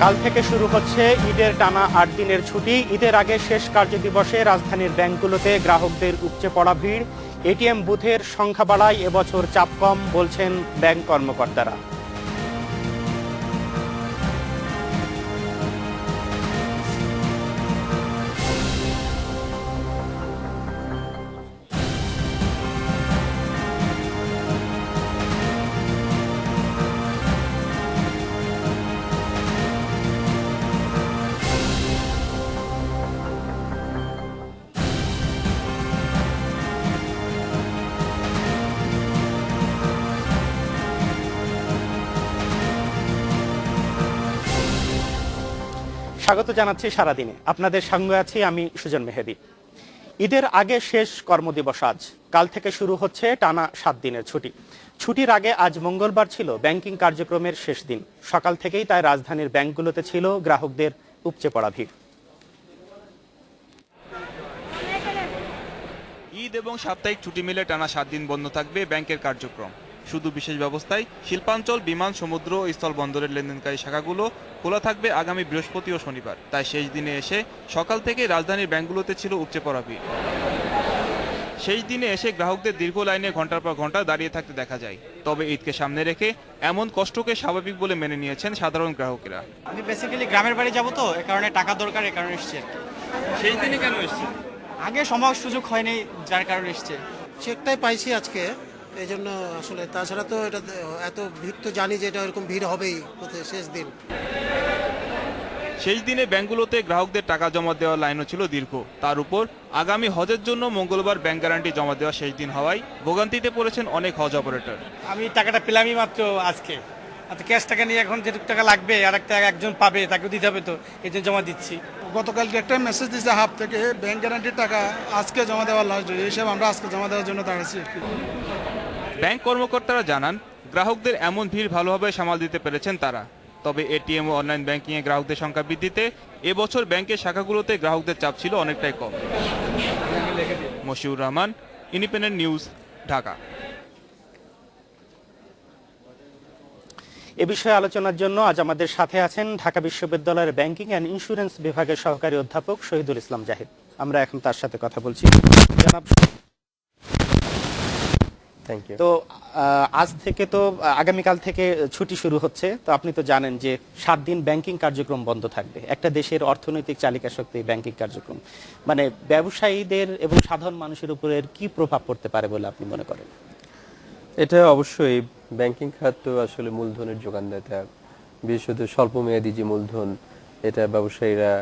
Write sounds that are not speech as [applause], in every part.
কাল থেকে শুরু হচ্ছে ঈদের টানা আট দিনের ছুটি। ঈদের আগে শেষ কার্যদিবসে রাজধানীর ব্যাংকগুলোতে গ্রাহকদের উপচে পড়া ভিড়। এটিএম বুথের সংখ্যা বাড়ায়, এবছর চাপ কম, বলছেন ব্যাংক কর্মকর্তারা। স্বাগত জানাচ্ছি সারাদিনে। আপনাদের সঙ্গে আছি আমি সুজন মেহেদি। ঈদের আগে শেষ কর্মদিবস আজ। কাল থেকে শুরু হচ্ছে টানা সাত দিনের ছুটি। ছুটির আগে আজ মঙ্গলবার ছিল ব্যাংকিং কার্যক্রমের শেষ দিন। সকাল থেকেই তাই রাজধানীর ব্যাংকগুলোতে ছিল গ্রাহকদের উপচে পড়া ভিড়। ঈদ এবং সাপ্তাহিক ছুটি মিলে টানা সাত দিন বন্ধ থাকবে ব্যাংকের কার্যক্রম। শুধু বিশেষ ব্যবস্থায় শিল্পাঞ্চল বিমান সমুদ্র ও স্থলবন্দরের লেনদেনকারী শাখাগুলো খোলা থাকবে আগামী বৃহস্পতি ও শনিবার। তাই শেষ দিনে এসে সকাল থেকে রাজধানীর ব্যাংকগুলোতে ছিল উপচে পড়া ভিড়। শেষ দিনে এসে গ্রাহকদের দীর্ঘ লাইনে ঘণ্টার পর ঘণ্টা দাঁড়িয়ে থাকতে দেখা যায়। তবে ঈদকে সামনে রেখে এমন কষ্টকে স্বাভাবিক বলে মেনে নিয়েছেন সাধারণ গ্রাহকেরা। আমি বেসিক্যালি গ্রামের বাড়ি যাব তো এ কারণে টাকা দরকার এ কারণে এসছে সেই দিনে কেন এসছে আগে সময় সুযোগ হয়নি যার কারণে এসছে। চেকটাই পাইছি আজকে। এই জন্য আসলে তাছাড়া তো এটা এত ভিড় তো জানি যে এটা এরকম ভিড় হবেই শেষ দিন। শেষ দিনে ব্যাংকগুলোতে গ্রাহকদের টাকা জমা দেওয়ার লাইনও ছিল দীর্ঘ। তার উপর আগামী হজের জন্য মঙ্গলবার ব্যাংক গ্যারান্টি জমা দেওয়া শেষ দিন হওয়ায় ভোগান্তিতে পড়েছেন অনেক হজ অপারেটর। আমি টাকাটা পেলামই মাত্র আজকে। আর ক্যাশ টাকা নিয়ে এখন যেটুকু টাকা লাগবে আর একটা একজন পাবে তাকে দিতে হবে তো এই জন্য জমা দিচ্ছি। গতকালকে একটা মেসেজ দিয়েছে হাফ থেকে ব্যাংক গ্যারান্টির টাকা আজকে জমা দেওয়ার লাস্ট হিসাবে আমরা আজকে জমা দেওয়ার জন্য দাঁড়াচ্ছি। ব্যাংক কর্মকর্তারা জানান, গ্রাহকদের এমন ভিড় ভালোভাবে সামাল দিতে পেরেছেন তারা। তবে এটিএম ও অনলাইন ব্যাংকিং এ গ্রাহকদের সংখ্যা বৃদ্ধিতে এবছর ব্যাংকের শাখাগুলোতে গ্রাহকদের চাপ ছিল অনেকটাই কম। Mashiur Rahman, independent news, Dhaka. এ বিষয়ে আলোচনার জন্য আজ আমাদের সাথে আছেন ঢাকা বিশ্ববিদ্যালয়ের ব্যাংকিং অ্যান্ড ইন্স্যুরেন্স বিভাগের সহকারী অধ্যাপক শহীদুল ইসলাম জাহিদ। আমরা এখন তার সাথে কথা বলছি। জনাব তো আজ থেকে তো আগামীকাল থেকে ছুটি শুরু হচ্ছে। তো আপনি তো জানেন যে সাত দিন ব্যাংকিং কার্যক্রম বন্ধ থাকবে। একটা দেশের অর্থনৈতিক চালিকা শক্তি ব্যাংকিং কার্যক্রম। মানে ব্যবসায়ীদের এবং সাধারণ মানুষের উপরে কি প্রভাব পড়তে পারে বলে আপনি মনে করেন? এটা অবশ্যই ব্যাংকিং খাত তো আসলে মূলধনের যোগানদাতা বিশেষত স্বল্প মেয়াদী যে মূলধন এটা ব্যবসায়ীরা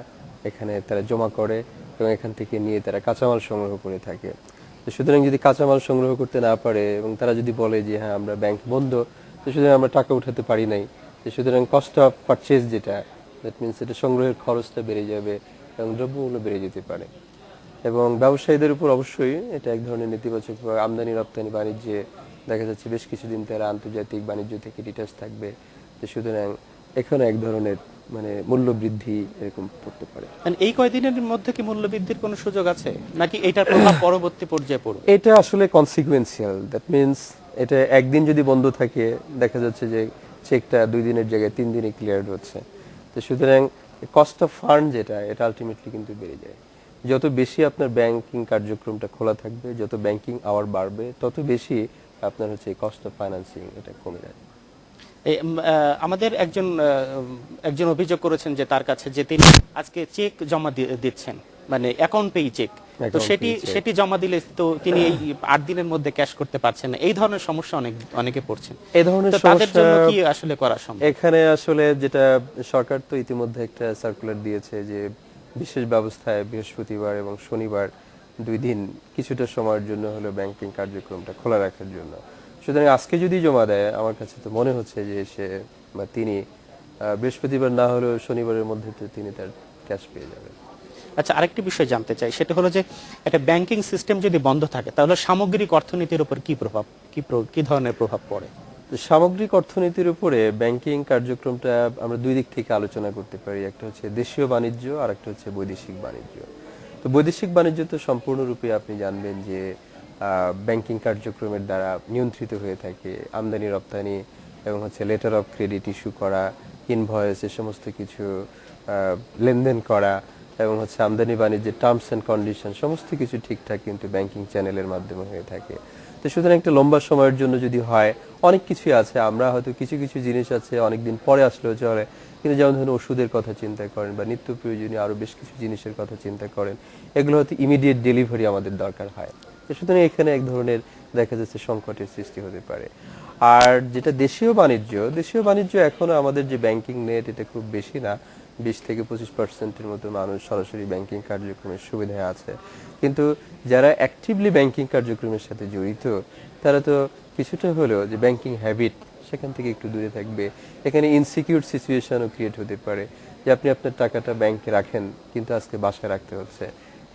এখানে তারা জমা করে এবং এখান থেকে নিয়ে তারা কাঁচামাল সংগ্রহ করে থাকে। তো সুতরাং যদি কাঁচামাল সংগ্রহ করতে না পারে এবং তারা যদি বলে যে হ্যাঁ আমরা ব্যাংক বন্ধ, তো সুতরাং আমরা টাকা উঠাতে পারি নাই। তো সুতরাং কস্ট অফ পারচেজ যেটা দ্যাট মিনস এটা সংগ্রহের খরচটা বেড়ে যাবে এবং দ্রব্যমূল্য বেড়ে যেতে পারে। এবং ব্যবসায়ীদের উপর অবশ্যই এটা এক ধরনের নেতিবাচক আমদানি, রপ্তানি, বাণিজ্যে দেখা যাচ্ছে বেশ কিছুদিন তারা আন্তর্জাতিক বাণিজ্য থেকে ডিটাচ থাকবে। তো সুতরাং এখানে এক ধরনের মানে মূল্য বৃদ্ধি এরকম পড়তে পারে। মানে এই কয়দিনের মধ্যে কি মূল্য বৃদ্ধির কোনো সুযোগ আছে? নাকি এটার প্রভাব [coughs] পরবর্তী পর্যায়ে পড়বে? এটা আসলে কনসিকুয়েন্সিয়াল দ্যাট মিনস এটা একদিন যদি বন্ধ থাকে দেখা যাচ্ছে যে চেকটা দুই দিনের জায়গায় তিন দিনে ক্লিয়ার হচ্ছে। তো সুতরাং কস্ট অফ ফান্ড যেটা এটা আলটিমেটলি কিন্তু বেড়ে যায়। যত বেশি আপনার ব্যাংকিং কার্যক্রমটা খোলা থাকবে যত ব্যাংকিং আওয়ার বাড়বে তত বেশি আপনার হচ্ছে কস্ট অফ ফাইন্যান্সিং এটা কমে যায় আমাদের একজন একজন অভিযোগ করেছেন যে তার কাছে যে তিনি আজকে চেক জমা দিচ্ছেন মানে অ্যাকাউন্ট পেই চেক। তো সেটি সেটি জমা দিলে তো তিনি এই আট দিনের মধ্যে ক্যাশ করতে পারছেন না। এই ধরনের সমস্যা অনেক অনেকে পড়ছেন। এই ধরনের তাদের জন্য কি আসলে করা সম্ভব? এখানে আসলে যেটা সরকার তো ইতিমধ্যে একটা সার্কুলার দিয়েছে যে বিশেষ ব্যবস্থায় বৃহস্পতিবার এবং শনিবার দুই দিন কিছুটা সময়ের জন্য হলো ব্যাংকিং কার্যক্রমটা খোলা রাখার জন্য। সুতরাং আজকে যদি জমা দেয় আমার কাছে তো মনে হচ্ছে যে সে বা তিনি বৃহস্পতিবার না হলেও শনিবারের মধ্যে তো তিনি তার ক্যাশ পেয়ে যাবেন। আচ্ছা আরেকটি বিষয় জানতে চাই সেটা হলো যে একটা ব্যাংকিং সিস্টেম যদি বন্ধ থাকে তাহলে সামগ্রিক অর্থনীতির উপর কি প্রভাব কি কি ধরনের প্রভাব পড়ে? তো সামগ্রিক অর্থনীতির উপরে ব্যাংকিং কার্যক্রমটা আমরা দুই দিক থেকে আলোচনা করতে পারি একটা হচ্ছে দেশীয় বাণিজ্য আর একটা হচ্ছে বৈদেশিক বাণিজ্য। তো বৈদেশিক বাণিজ্য তো সম্পূর্ণরূপে আপনি জানবেন যে ব্যাংকিং কার্যক্রমের দ্বারা নিয়ন্ত্রিত হয়ে থাকে, আমদানি, রপ্তানি এবং হচ্ছে লেটার অফ ক্রেডিট ইস্যু করা ইনভয়েস এ সমস্ত কিছু লেনদেন করা এবং হচ্ছে আমদানি বাণিজ্যের টার্মস অ্যান্ড কন্ডিশন সমস্ত কিছু ঠিকঠাক কিন্তু ব্যাংকিং চ্যানেলের মাধ্যমে হয়ে থাকে। তো সুতরাং একটা লম্বা সময়ের জন্য যদি হয়, অনেক কিছুই আছে, আমরা হয়তো কিছু কিছু জিনিস আছে অনেক দিন পরে আসলেও চলে, কিন্তু যেমন ধরুন ওষুধের কথা চিন্তা করেন বা নিত্য প্রয়োজনীয় আরও বেশ কিছু জিনিসের কথা চিন্তা করেন, এগুলো হয়তো ইমিডিয়েট ডেলিভারি আমাদের দরকার হয়। সুতরাং এখানে এক ধরনের দেখা যাচ্ছে সংকটের সৃষ্টি হতে পারে। আর যেটা দেশীয় বাণিজ্য দেশীয় বাণিজ্য এখনও আমাদের যে ব্যাংকিং নেট এটা খুব বেশি না। বিশ থেকে পঁচিশ পার্সেন্টের মতো মানুষ সরাসরি ব্যাংকিং কার্যক্রমের সুবিধায় আছে। কিন্তু যারা অ্যাক্টিভলি ব্যাংকিং কার্যক্রমের সাথে জড়িত, তারা তো কিছুটা হলেও যে ব্যাংকিং হ্যাবিট সেখান থেকে একটু দূরে থাকবে। এখানে ইনসিকিউর সিচুয়েশনও ক্রিয়েট হতে পারে। যে আপনি আপনার টাকাটা ব্যাংকে রাখেন, কিন্তু আজকে বাসায় রাখতে হচ্ছে।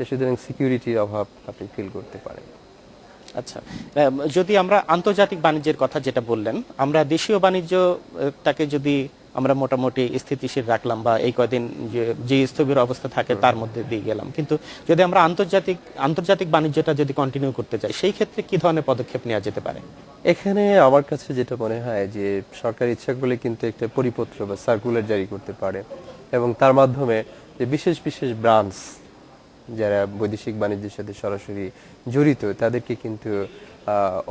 সুতরাং সিকিউরিটির অভাব আপনি ফিল করতে পারেন। আচ্ছা যদি আমরা আন্তর্জাতিক বাণিজ্যের কথা যেটা বললেন আমরা দেশীয় বাণিজ্যটাকে যদি আমরা মোটামুটি স্থিতিশীল রাখলাম বা এই কদিন যে যে স্থবির অবস্থা থাকে তার মধ্যে দিয়ে গেলাম। কিন্তু যদি আমরা আন্তর্জাতিক আন্তর্জাতিক বাণিজ্যটা যদি কন্টিনিউ করতে চাই সেই ক্ষেত্রে কি ধরনের পদক্ষেপ নেওয়া যেতে পারে? এখানে আমার কাছে যেটা মনে হয় যে সরকার ইচ্ছা করলে কিন্তু একটা পরিপত্র বা সার্কুলার জারি করতে পারে এবং তার মাধ্যমে যে বিশেষ বিশেষ ব্রাঞ্চ যারা বৈদেশিক বাণিজ্যের সাথে সরাসরি জড়িত, তাদেরকে কিন্তু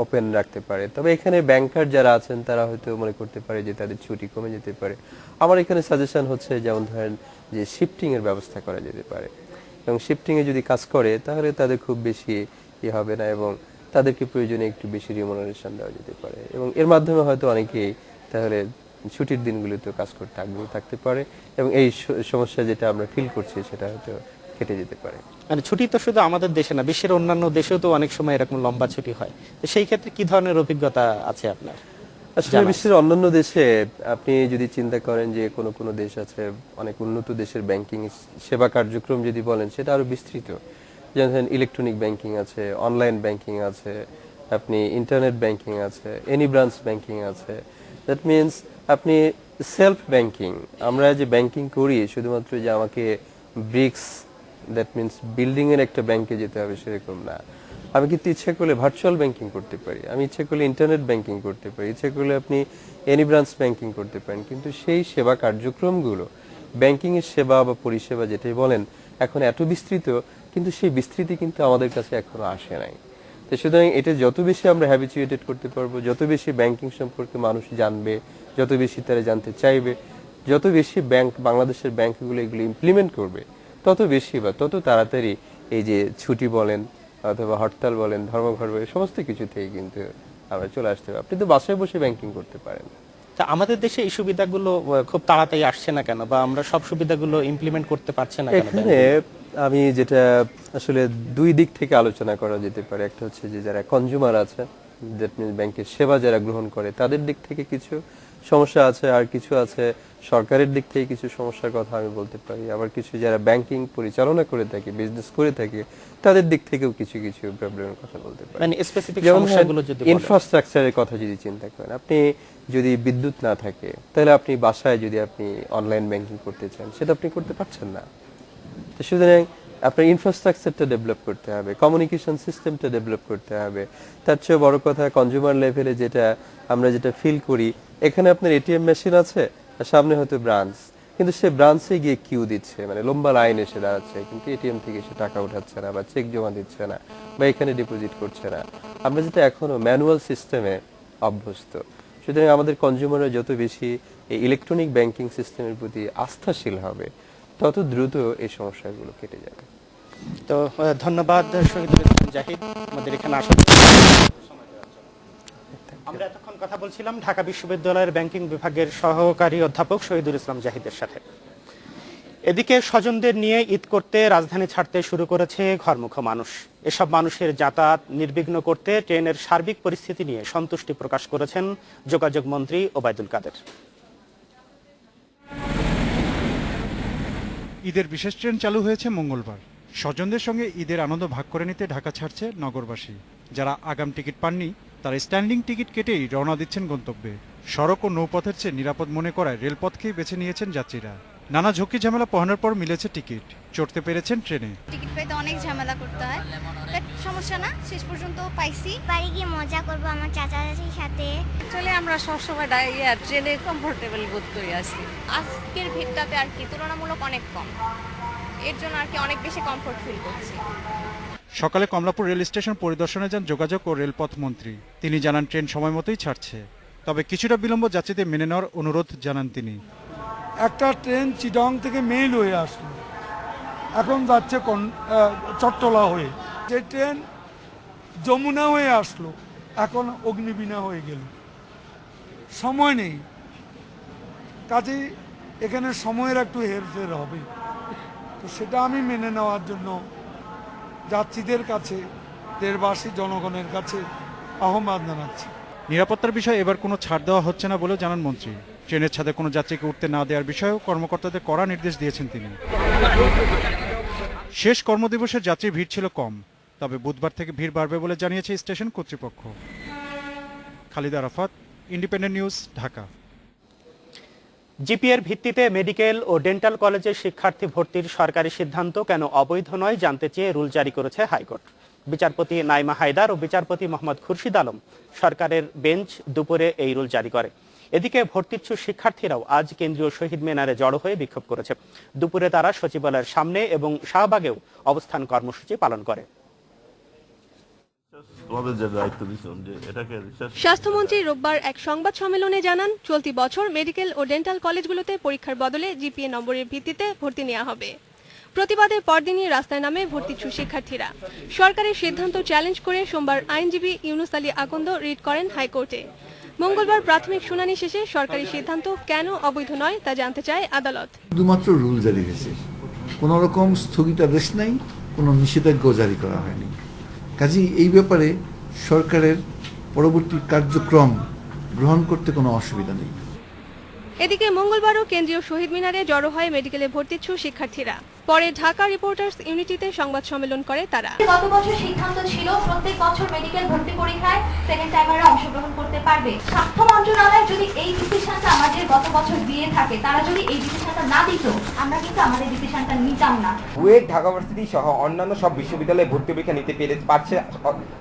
ওপেন রাখতে পারে। তবে এখানে ব্যাংকার যারা আছেন, তারা হয়তো মনে করতে পারে যে তাদের ছুটি কমে যেতে পারে। আমার এখানে সাজেশন হচ্ছে, যেমন ধরেন যে শিফটিং এর ব্যবস্থা করা যেতে পারে। এবং শিফটিং এ যদি কাজ করে, তাহলে তাদের খুব বেশি ই হবে না এবং তাদেরকে প্রয়োজনে একটু বেশি রিমুনারেশন দেওয়া যেতে পারে। এবং এর মাধ্যমে হয়তো অনেকেই তাহলে ছুটির দিনগুলোতে কাজ করতে আগ্রহ থাকতে পারে। এবং এই সমস্যা যেটা আমরা ফিল করছি, সেটা হয়তো কেটে যেতে পারে। মানে ছুটি তো শুধু আমাদের দেশে না বিশ্বের অন্যান্য দেশেও তো অনেক সময় এরকম লম্বা ছুটি হয়। তো সেই ক্ষেত্রে কি ধরনের অভিজ্ঞতা আছে আপনার? আসলে বিশ্বের অন্যান্য দেশে আপনি যদি চিন্তা করেন যে কোনো কোনো দেশ আছে অনেক উন্নত দেশের ব্যাংকিং সেবা কার্যক্রম যদি বলেন সেটা আরও বিস্তৃত। যেমন ইলেকট্রনিক ব্যাংকিং আছে অনলাইন ব্যাংকিং আছে আপনি ইন্টারনেট ব্যাংকিং আছে এনি ব্রাঞ্চ ব্যাংকিং আছে। দ্যাট মিনস আপনি সেলফ ব্যাংকিং আমরা যে ব্যাংকিং করি শুধুমাত্র যে আমাকে ব্রিক্স দ্যাট মিনস বিল্ডিং এর একটা ব্যাংকে যেতে হবে সেরকম না। আমি কিন্তু ইচ্ছে করলে ভার্চুয়াল ব্যাংকিং করতে পারি, আমি ইচ্ছে করলে ইন্টারনেট ব্যাংকিং করতে পারি, ইচ্ছা করলে আপনি এনি ব্রাঞ্চ ব্যাংকিং করতে পারেন। কিন্তু সেই সেবা কার্যক্রমগুলো ব্যাংকিং এর সেবা বা পরিষেবা যেটাই বলেন, এখন এত বিস্তৃত, কিন্তু সেই বিস্তৃতি কিন্তু আমাদের কাছে এখনও আসে নাই। তো সুতরাং এটা যত বেশি আমরা হ্যাবিচুয়েটেড করতে পারব, যত বেশি ব্যাংকিং সম্পর্কে মানুষ জানবে, যত বেশি তারা জানতে চাইবে, যত বেশি ব্যাংক বাংলাদেশের ব্যাংকগুলো এগুলো ইমপ্লিমেন্ট করবে তত বেশি বা তত তাড়াতাড়ি এই যে ছুটি বলেন অথবা হরতাল বলেন ধর্মঘট বলেন সমস্ত কিছু থেকে কিন্তু আমরা চলে আসতে পারি। আপনি তো বাসায় বসে ব্যাংকিং করতে পারেন। তা আমাদের দেশে এই সুবিধাগুলো খুব তাড়াতাড়ি আসছে না কেন? বা আমরা সব সুবিধাগুলো ইমপ্লিমেন্ট করতে পারছি না কেন এখানে আমি যেটা আসলে দুই দিক থেকে আলোচনা করা যেতে পারে। একটা হচ্ছে যে যারা কনজিউমার আছে দ্যাট মিনস ব্যাংকের সেবা যারা গ্রহণ করে তাদের দিক থেকে কিছু সমস্যা আছে আর কিছু আছে। সরকারের দিক থেকে কিছু সমস্যার কথা আমি বলতে পারি। আবার কিছু যারা ব্যাংকিং পরিচালনা করে থাকে বিজনেস করে থাকে তাদের দিক থেকেও কিছু কিছু প্রবলেমের কথা বলতে পারি। মানে স্পেসিফিক সমস্যাগুলো যদি ইনফ্রাস্ট্রাকচারের কথা যদি চিন্তা করেন আপনি যদি বিদ্যুৎ না থাকে তাহলে আপনি বাসায় যদি আপনি অনলাইন ব্যাংকিং করতে চান সেটা আপনি করতে পারছেন না। তো সুতরাং আপনার ইনফ্রাস্ট্রাকচারটা ডেভেলপ করতে হবে কমিউনিকেশন সিস্টেমটা ডেভেলপ করতে হবে। তার চেয়ে বড় কথা কনজিউমার লেভেলে যেটা আমরা যেটা ফিল করি এখানে আপনার এটিএম মেশিন আছে, আর সামনে হয়তো ব্রাঞ্চ। কিন্তু সে ব্রাঞ্চে গিয়ে কিউ দিচ্ছে মানে লম্বা লাইন এসে দাঁড়াচ্ছে, কিন্তু এটিএম থেকে সে টাকা উঠাচ্ছে না, বা চেক জমা দিচ্ছে না, বা এখানে ডিপোজিট করছে না। আমরা যেটা এখনও ম্যানুয়াল সিস্টেমে অভ্যস্ত। সুতরাং আমাদের কনজিউমাররা যত বেশি এই ইলেকট্রনিক ব্যাংকিং সিস্টেমের প্রতি আস্থাশীল হবে, তত দ্রুত এই সমস্যাগুলো কেটে যাবে। তো ধন্যবাদ শহীদুল জাহিদ। আমাদের এখানে আসার আমরা এতক্ষণ কথা বলছিলাম ঢাকা বিশ্ববিদ্যালয়ের ব্যাংকিং বিভাগের সহকারী অধ্যাপক শহীদুল ইসলাম জাহিদের সাথে। এদিকে স্বজনদের নিয়ে ঈদ করতে রাজধানী ছাড়তে শুরু করেছে ঘরমুখ মানুষ। এসব মানুষের যাতায়াত নির্বিঘ্ন করতে ট্রেনের সার্বিক পরিস্থিতি নিয়ে সন্তুষ্টি প্রকাশ করেছেন যোগাযোগ মন্ত্রী ওবায়দুল কাদের। ঈদের বিশেষ ট্রেন চালু হয়েছে মঙ্গলবার। স্বজনদের সঙ্গে ঈদের আনন্দ ভাগ করে নিতে ঢাকা ছাড়ছে নগরবাসী। যারা আগাম টিকিট পাননি তারা স্ট্যান্ডিং টিকিট কেটেই রওনা দিচ্ছেন গন্তব্যে। সড়ক ও নৌপথের চেয়ে নিরাপদ মনে করায় রেলপথকেই বেছে নিয়েছেন যাত্রীরা। নানা ঝুঁকি ঝামেলা পোহানোর পর মিলেছে টিকিট। চড়তে পেরেছেন ট্রেনে। টিকিট পেতে অনেক ঝামেলা করতে হয়। সমস্যা না শেষ পর্যন্ত পাইছি। বাড়ি গিয়ে মজা করব আমার চাচা চাচির সাথে। চলে আমরা সবসময় ট্রেনে কমফোর্টেবল বোধ করি আসি আজকের ভিড়টাতে আর কি তুলনামূলক অনেক কম। এর জন্য আর কি অনেক বেশি কমফোর্ট ফিল করছি। সকালে কমলাপুর রেল স্টেশন পরিদর্শনে যান যোগাযোগ ও রেলপথ মন্ত্রী। তিনি জানান, ট্রেন সময় মতোই ছাড়ছে। তবে কিছুটা বিলম্ব যাত্রীদের মেনে নেওয়ার অনুরোধ জানান তিনি। একটা ট্রেন চিটং থেকে মেইল হয়ে আসলো। এখন যাচ্ছে চট্টলা হয়ে। যে ট্রেন যমুনা হয়ে আসলো, এখন অগ্নিবীণা হয়ে গেল। সময় নেই। কাজেই এখানে সময়ের একটু হেরফের হবে। তো সেটা আমি মেনে নেওয়ার জন্য যাত্রীদের কাছে দেশবাসী জনগণের কাছে আহ্বান জানাচ্ছি। নিরাপত্তার বিষয়ে এবার কোনো ছাড় দেওয়া হচ্ছে না বলে জানান মন্ত্রী। ট্রেনের ছাদে কোনো যাত্রীকে উঠতে না দেওয়ার বিষয়েও কর্মকর্তাদের কড়া নির্দেশ দিয়েছেন তিনি। শেষ কর্মদিবসের যাত্রীর ভিড় ছিল কম, তবে বুধবার থেকে ভিড় বাড়বে বলে জানিয়েছে স্টেশন কর্তৃপক্ষ। Khalid Arafat, independent news, Dhaka. জিপিএর ভিত্তিতে মেডিকেল ও ডেন্টাল কলেজের শিক্ষার্থী ভর্তির সরকারি সিদ্ধান্ত কেন অবৈধ নয় জানতে চেয়ে রুল জারি করেছে হাইকোর্ট। বিচারপতি নাইমা হায়দার ও বিচারপতি মোহাম্মদ খুরশিদ আলম সরকারের বেঞ্চ দুপুরে এই রুল জারি করে। এদিকে ভর্তিচ্ছু শিক্ষার্থীরাও আজ কেন্দ্রীয় শহীদ মিনারে জড়ো হয়ে বিক্ষোভ করেছে। দুপুরে তারা সচিবালয়ের সামনে এবং শাহবাগেও অবস্থান কর্মসূচি পালন করে। তোমাদের যে দায়িত্ব দিচ্ছেন যে এটাকে স্বাস্থ্যমন্ত্রী রোববার এক সংবাদ সম্মেলনে জানান চলতি বছর মেডিকেল ও ডেন্টাল কলেজগুলোতে পরীক্ষার বদলে জিপিএ নম্বরের ভিত্তিতে ভর্তি নেওয়া হবে। প্রতিবাদের পরদিনই রাস্তায় নামে ভর্তিচ্ছু শিক্ষার্থীরা। সরকারের সিদ্ধান্ত চ্যালেঞ্জ করে সোমবার আইনজীবী ইউনুস আলী আকন্দ রিট করেন হাইকোর্টে। মঙ্গলবার প্রাথমিক শুনানি শেষে সরকারি সিদ্ধান্ত কেন অবৈধ নয় তা জানতে চায় আদালত। শুধুমাত্র রুল জারি হয়েছে। কোনো রকম স্থগিতাদেশ নাই কোনো নিষেধাজ্ঞাও জারি করা হয়নি। কাজেই এই ব্যাপারে সরকারের পরবর্তী কার্যক্রম গ্রহণ করতে কোনো অসুবিধা নেই। এদিকে মঙ্গলবারও কেন্দ্রীয় শহীদ মিনারে জড়ো হয় মেডিকেলে ভর্তিচ্ছু শিক্ষার্থীরা। পরে ঢাকা রিপোর্টার্স ইউনিটিতে সংবাদ সম্মেলন করে তারা। গত বছর সিদ্ধান্ত ছিল প্রত্যেক বছর মেডিকেল ভর্তি পরীক্ষায় সেকেন্ড টাইমাররা অংশগ্রহণ করতে পারবে। স্বাস্থ্য মন্ত্রণালয় যদি এই ডিসিশনটা আমাদের গত বছর দিয়ে থাকে তারা যদি এই ডিসিশনটা না দিত আমরা কিন্তু আমাদের ডিসিশনটা নিতাম না। বুয়েট ঢাকা ভার্সিটি সহ অন্যান্য সব বিশ্ববিদ্যালয়ে ভর্তি পরীক্ষা নিতে পেরে পারছে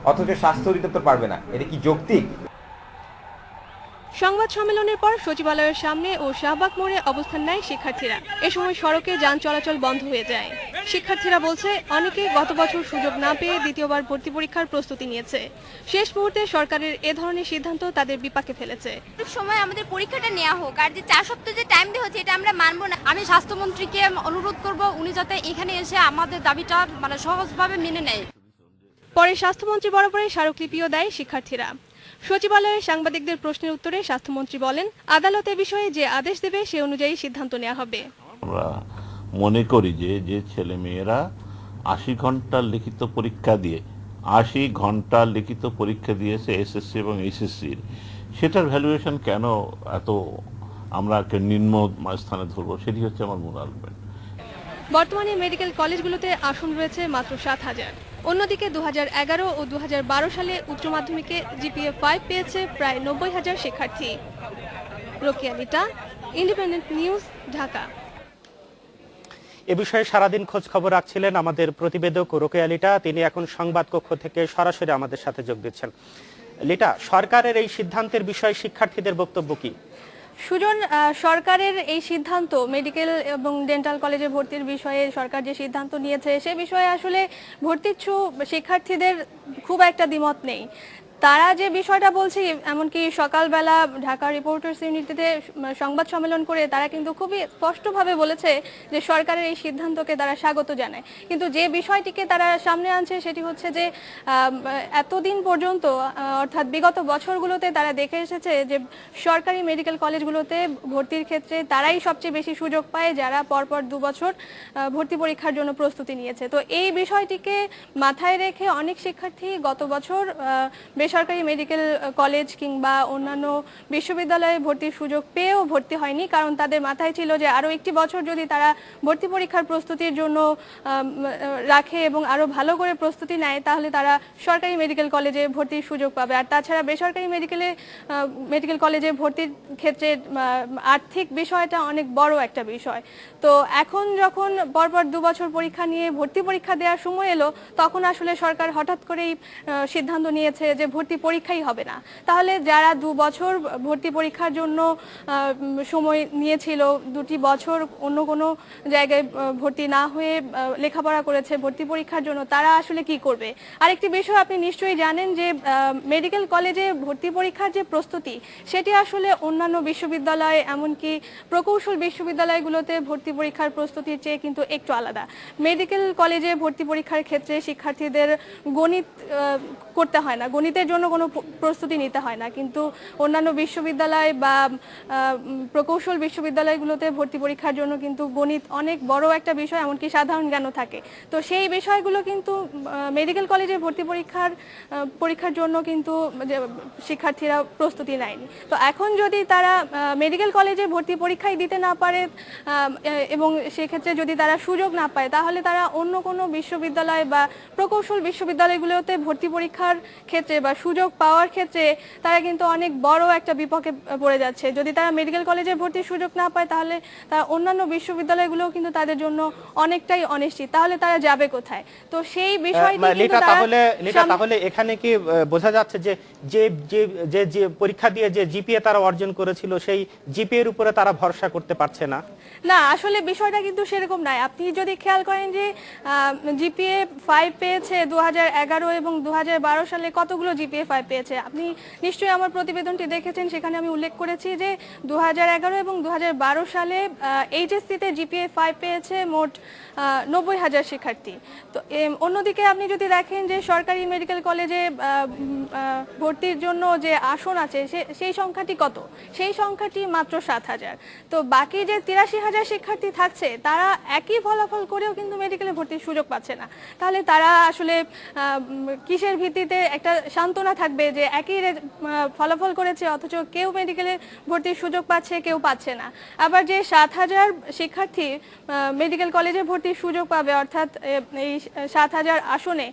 অথচ স্বাস্থ্য অধিদপ্তর পারবে না। এটা কি যৌক্তিক? সংবাদ সম্মেলনের পর সচিবালয়ের সামনে ও শাহবাগ মোড়ে অবস্থান নেয় শিক্ষার্থীরা। এ সময় সড়কে যান চলাচল বন্ধ হয়ে যায়। শিক্ষার্থীরা বলছে অনেকে গত বছর সুযোগ না পেয়ে দ্বিতীয়বার ভর্তি পরীক্ষার প্রস্তুতি নিয়েছে। শেষ মুহূর্তে সরকারের এ ধরনের সিদ্ধান্ত তাদের বিপাকে ফেলেছে। সময় আমাদের পরীক্ষাটা নেওয়া হোক আর যে চার সপ্তাহ যে টাইম দেওয়া হচ্ছে এটা আমরা মানবো না। আমি স্বাস্থ্যমন্ত্রীকে অনুরোধ করব উনি যাতে এখানে এসে আমাদের দাবিটা মানে সহজভাবে মেনে নেয়। পরে স্বাস্থ্যমন্ত্রী বরাবরই স্মারকলিপিও দেয় শিক্ষার্থীরা। সচিবালয়ে সাংবাদিকদের প্রশ্নের উত্তরে স্বাস্থ্যমন্ত্রী বলেন আদালত বিষয়ে যে আদেশ দেবে সে অনুযায়ী সিদ্ধান্ত নেওয়া হবে। আমরা মনে করি যে যে ছেলে মেয়েরা আশি ঘণ্টার লিখিত পরীক্ষা দিয়ে আশি ঘণ্টার লিখিত পরীক্ষা দিয়েছে এসএসসি এবং এইচএসসির সেটার ভ্যালুয়েশন কেন এত আমরা নিম্ন স্থানে ধরবো সেটি হচ্ছে আমার মূল আর্গুমেন্ট বর্তমানে মেডিকেল কলেজগুলোতে আসন রয়েছে মাত্র সাত হাজার। অন্যদিকে দু ও দু সালে উচ্চ মাধ্যমিকে জিপিএ ফাইভ পেয়েছে প্রায় নব্বই হাজার শিক্ষার্থী। Rokeya Lita independent news Dhaka. এ বিষয়ে সারাদিন খোঁজ খবর রাখছিলেন আমাদের প্রতিবেদক রোকেয়া লিটা। তিনি এখন সংবাদ কক্ষ থেকে সরাসরি আমাদের সাথে যোগ দিচ্ছেন। লিটা, সরকারের এই সিদ্ধান্তের বিষয়ে শিক্ষার্থীদের বক্তব্য কি? সুজন সরকারের এই সিদ্ধান্ত মেডিকেল এবং ডেন্টাল কলেজে ভর্তির বিষয়ে সরকার যে সিদ্ধান্ত নিয়েছে, সে বিষয়ে আসলে ভর্তিচ্ছু শিক্ষার্থীদের খুব একটা দ্বিমত নেই। তারা যে বিষয়টা বলছে, এমনকি সকালবেলা ঢাকা রিপোর্টার্স ইউনিটিতে সংবাদ সম্মেলন করে তারা কিন্তু খুবই স্পষ্টভাবে বলেছে যে সরকারের এই সিদ্ধান্তকে তারা স্বাগত জানায়। কিন্তু যে বিষয়টিকে তারা সামনে আনছে সেটি হচ্ছে যে এতদিন পর্যন্ত, অর্থাৎ বিগত বছরগুলোতে তারা দেখে এসেছে যে সরকারি মেডিকেল কলেজগুলোতে ভর্তির ক্ষেত্রে তারাই সবচেয়ে বেশি সুযোগ পায় যারা পরপর দু বছর ভর্তি পরীক্ষার জন্য প্রস্তুতি নিয়েছে। তো এই বিষয়টিকে মাথায় রেখে অনেক শিক্ষার্থী গত বছর বেশ বেসরকারি মেডিকেল কলেজ কিংবা অন্যান্য বিশ্ববিদ্যালয়ে ভর্তির সুযোগ পেয়েও ভর্তি হয়নি। কারণ তাদের মাথায় ছিল যে আরও একটি বছর যদি তারা ভর্তি পরীক্ষার প্রস্তুতির জন্য রাখে এবং আরও ভালো করে প্রস্তুতি নেয়, তাহলে তারা সরকারি মেডিকেল কলেজে ভর্তির সুযোগ পাবে। আর তাছাড়া বেসরকারি মেডিকেলে মেডিকেল কলেজে ভর্তির ক্ষেত্রে আর্থিক বিষয়টা অনেক বড় একটা বিষয়। তো এখন যখন পরপর দু বছর পরীক্ষা নিয়ে ভর্তি পরীক্ষা দেওয়ার সময় এলো, তখন আসলে সরকার হঠাৎ করেই সিদ্ধান্ত নিয়েছে যে ভর্তি পরীক্ষাই হবে না। তাহলে যারা দু বছর ভর্তি পরীক্ষার জন্য সময় নিয়েছিল, দুটি বছর অন্য কোনো জায়গায় ভর্তি না হয়ে লেখাপড়া করেছে, ভর্তি পরীক্ষার জন্য, তারা আসলে কি করবে? আরেকটি বিষয় আপনি নিশ্চয়ই জানেন যে মেডিকেল কলেজে ভর্তি পরীক্ষার যে প্রস্তুতি, সেটি আসলে অন্যান্য বিশ্ববিদ্যালয়, এমনকি প্রকৌশল বিশ্ববিদ্যালয়গুলোতে ভর্তি পরীক্ষার প্রস্তুতির চেয়ে কিন্তু একটু আলাদা। মেডিকেল কলেজে ভর্তি পরীক্ষার ক্ষেত্রে শিক্ষার্থীদের গণিত করতে হয় না। গণিতের জন্য কোনো প্রস্তুতি নিতে হয় না। কিন্তু অন্যান্য বিশ্ববিদ্যালয় বা প্রকৌশল বিশ্ববিদ্যালয়গুলোতে ভর্তি পরীক্ষার জন্য কিন্তু গণিত অনেক বড় একটা বিষয়, এমনকি সাধারণ জ্ঞানও থাকে। তো সেই বিষয়গুলো কিন্তু মেডিকেল কলেজে ভর্তি পরীক্ষার পরীক্ষার জন্য কিন্তু শিক্ষার্থীরা প্রস্তুতি নেয়নি। তো এখন যদি তারা মেডিকেল কলেজে ভর্তি পরীক্ষায় দিতে না পারে এবং সেক্ষেত্রে যদি তারা সুযোগ না পায়, তাহলে তারা অন্য কোনো বিশ্ববিদ্যালয় বা প্রকৌশল বিশ্ববিদ্যালয়গুলোতে ভর্তি পরীক্ষার ক্ষেত্রে বা সুযোগ পাওয়ার ক্ষেত্রে তারা কিন্তু অনেক বড় একটা বিপক্ষে পড়ে যাচ্ছে। যদি তারা মেডিকেল কলেজে ভর্তির সুযোগ না পায় তাহলে তারা অন্যান্য বিশ্ববিদ্যালয়গুলোও কিন্তু তাদের জন্য অনেকটাই অনিশ্চিত। তাহলে তারা যাবে কোথায়? তো সেই বিষয়টি কিন্তু তাহলে তাহলে এখানে কি বোঝা যাচ্ছে যে যে যে যে পরীক্ষা দিয়ে যে জিপিএ তারা অর্জন করেছিল সেই জিপিএ জিপিএর উপরে তারা ভরসা করতে পারছে না? না আসলে বিষয়টা কিন্তু সেরকম নয়। আপনি যদি খেয়াল করেন যে জিপিএ ফাইভ পেয়েছে দুহাজার এগারো এবং দু হাজার বারো সালে কতগুলো জিপিএ ফাইভ পেয়েছে। আপনি নিশ্চয়ই আমার প্রতিবেদনটি দেখেছেন, সেখানে আমি উল্লেখ করেছি যে দুহাজার এগারো এবং দু হাজার বারো সালে এইচএসসিতে জিপিএ ফাইভ পেয়েছে মোট নব্বই হাজার শিক্ষার্থী। তো অন্যদিকে আপনি যদি দেখেন যে সরকারি মেডিকেল কলেজে ভর্তির জন্য যে আসন আছে সেই সংখ্যাটি কত? সেই সংখ্যাটি মাত্র সাত হাজার তো, বাকি যে তিরাশি হাজার শিক্ষার্থী থাকছে, তারা একই ফলাফল করেও কিন্তু মেডিকেলে ভর্তির সুযোগ পাচ্ছে না। তাহলে তারা আসলে কিসের ভিত্তিতে একটা সান্ত্বনা থাকবে যে একই ফলাফল করেছে, অথচ কেউ মেডিকেলে ভর্তির সুযোগ পাচ্ছে, কেউ পাচ্ছে না। আবার যে সাত হাজার শিক্ষার্থী মেডিকেল কলেজে ভর্তির সুযোগ পাবে, অর্থাৎ এই সাত হাজার আসনে,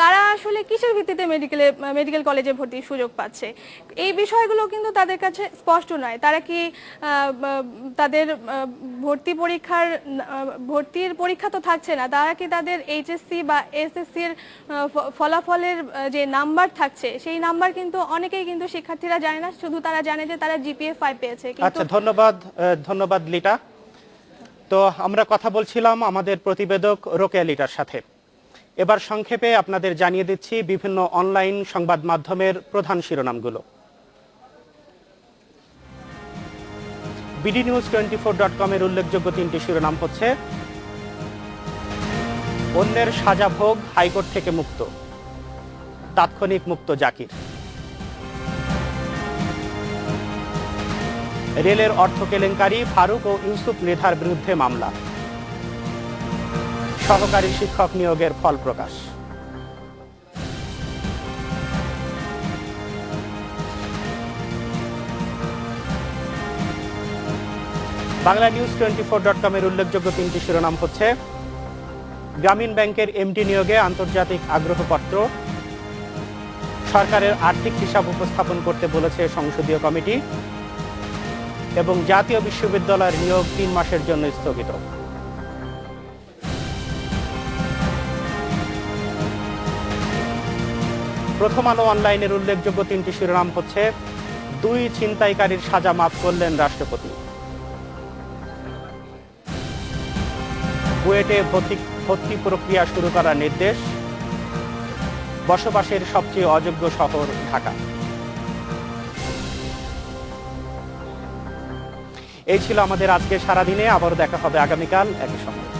তারা আসলে কিসের ভিত্তিতে মেডিকেলে মেডিকেল কলেজে ভর্তির সুযোগ পাচ্ছে? এই বিষয়গুলো কিন্তু তাদের কাছে স্পষ্ট নয়। তারা কি তাদের ভর্তি পরীক্ষার ভর্তির পরীক্ষা তো থাকছে না, তারা কি তাদের এইচএসসি বা এসএসসির ফলাফলের যে নাম্বার থাকছে সেই নাম্বার কিন্তু অনেকেই কিন্তু শিক্ষার্থীরা জানে না, শুধু তারা জানে যে তারা জিপিএ ফাইভ পেয়েছে আচ্ছা ধন্যবাদ ধন্যবাদ, লিটা। তো আমরা কথা বলছিলাম আমাদের প্রতিবেদক রোকেয়া লিটার সাথে। এবার সংক্ষেপে আপনাদের জানিয়ে দিচ্ছি বিভিন্ন অনলাইন সংবাদ মাধ্যমের প্রধান শিরোনামগুলো। BD news twenty four dot কমের উল্লেখযোগ্য তিনটি শিরোনাম হচ্ছে, অন্যের সাজা ভোগ হাইকোর্ট থেকে মুক্ত। তাৎক্ষণিক মুক্ত জাকির। রেলের অর্থ কেলেঙ্কারি, ফারুক ও ইউসুফ মৃধার বিরুদ্ধে মামলা। সহকারী শিক্ষক নিয়োগের ফল প্রকাশ। Bangla news twenty four dot কমের উল্লেখযোগ্য তিনটি শিরোনাম হচ্ছে, গ্রামীণ ব্যাংকের এমডি নিয়োগে আন্তর্জাতিক আগ্রহপত্র সরকারের আর্থিক হিসাব উপস্থাপন করতে বলেছে সংসদীয় কমিটি এবং জাতীয় বিশ্ববিদ্যালয়ের নিয়োগ তিন মাসের জন্য স্থগিত। প্রথম আলো অনলাইনের উল্লেখযোগ্য তিনটি শিরোনাম হচ্ছে, দুই ছিনতাইকারীর সাজা মাফ করলেন রাষ্ট্রপতি। বুয়েটে ভর্তি ভর্তি প্রক্রিয়া শুরু করার নির্দেশ। বসবাসের সবচেয়ে অযোগ্য শহর ঢাকা। এই ছিল আমাদের আজকে সারাদিনে। আবারও দেখা হবে আগামীকাল। একই সময়।